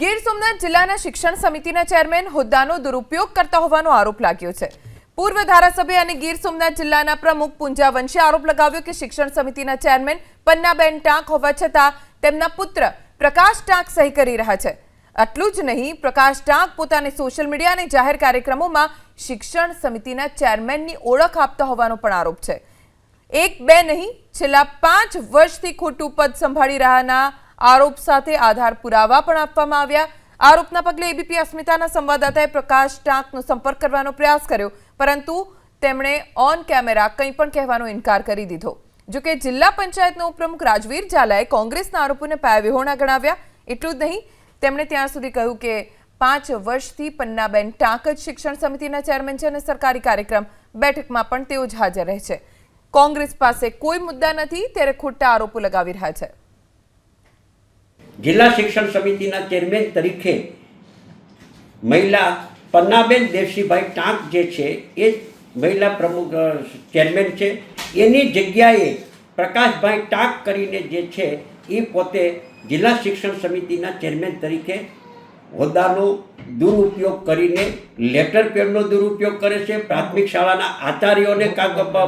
ગીર સોમનાથ જિલ્લાના શિક્ષણ સમિતિના ચેરમેન હોદ્દાનો દુરુપયોગ કરતા હોવાનો આરોપ લાગ્યો છે. પૂર્વ ધારાસભ્ય અને ગીર સોમનાથ જિલ્લાના પ્રમુખ પુંજા વંશે આરોપ લગાવ્યો કે શિક્ષણ સમિતિના ચેરમેન પન્નાબેન ટાંક હોવા છતાં તેમના પુત્ર પ્રકાશ ટાંક સહી કરી રહ્યા છે. આટલું જ નહીં, પ્રકાશ ટાંક પોતાને સોશિયલ મીડિયા અને જાહેર કાર્યક્રમોમાં શિક્ષણ સમિતિના ચેરમેનની ઓળખ આપતા હોવાનો પણ આરોપ છે. એક બે નહીં, છેલ્લા પાંચ વર્ષથી ખોટું પદ સંભાળી રહ્યાના આરોપ સાથે આધાર પુરાવા પણ આપવામાં આવ્યા. આરોપના પગલે એબીપી અસ્મિતાના સંવાદદાતાએ પ્રકાશ ટાંકનો સંપર્ક કરવાનો પ્રયાસ કર્યો, પરંતુ તેમણે ઓન કેમેરા કંઈ પણ કહેવાનો ઇનકાર કરી દીધો. જોકે જિલ્લા પંચાયતના ઉપપ્રમુખ રાજવીર ઝાલાએ કોંગ્રેસના આરોપોને પાયાવિહોણા ગણાવ્યા. એટલું જ નહીં, તેમણે ત્યાં સુધી કહ્યું કે પાંચ વર્ષથી પન્નાબેન ટાંક જ શિક્ષણ સમિતિના ચેરમેન છે અને સરકારી કાર્યક્રમ બેઠકમાં પણ તેઓ જ હાજર રહે છે. કોંગ્રેસ પાસે કોઈ મુદ્દા નથી, ત્યારે ખોટા આરોપો લગાવી રહ્યા છે. જિલ્લા શિક્ષણ સમિતિના ચેરમેન તરીકે મહિલા પન્નાબેન દેવસીભાઈ ટાંક જે છે, એ મહિલા પ્રમુખ ચેરમેન છે. એની જગ્યાએ પ્રકાશભાઈ ટાંક કરીને જે છે, એ પોતે જિલ્લા શિક્ષણ સમિતિના ચેરમેન તરીકે હોદ્દાનો દુરુપયોગ કરીને લેટર પેડનો દુરુપયોગ કરે છે, પ્રાથમિક શાળાના આચાર્યોને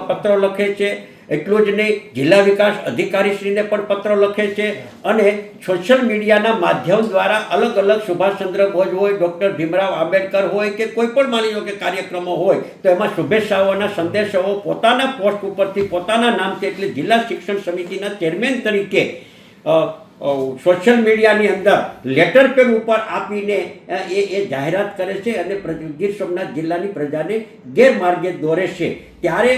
પત્રો લખે છે, એટલું જ નહીં, જિલ્લા વિકાસ અધિકારીશ્રીને પણ પત્રો લખે છે અને સોશિયલ મીડિયાના માધ્યમ દ્વારા અલગ અલગ સુભાષચંદ્ર બોઝ હોય, ડૉક્ટર ભીમરાવ આંબેડકર હોય કે કોઈ પણ માની લો કે કાર્યક્રમો હોય, તો એમાં શુભેચ્છાઓના સંદેશાઓ પોતાના પોસ્ટ ઉપરથી પોતાના નામથી એટલે જિલ્લા શિક્ષણ સમિતિના ચેરમેન તરીકે સોશિયલ મીડિયાની અંદર લેટર પેડ ઉપર આપીને એ એ જાહેરાત કરે છે અને ગીર સોમનાથ જિલ્લાની પ્રજાને ગેરમાર્ગે દોરે છે. ત્યારે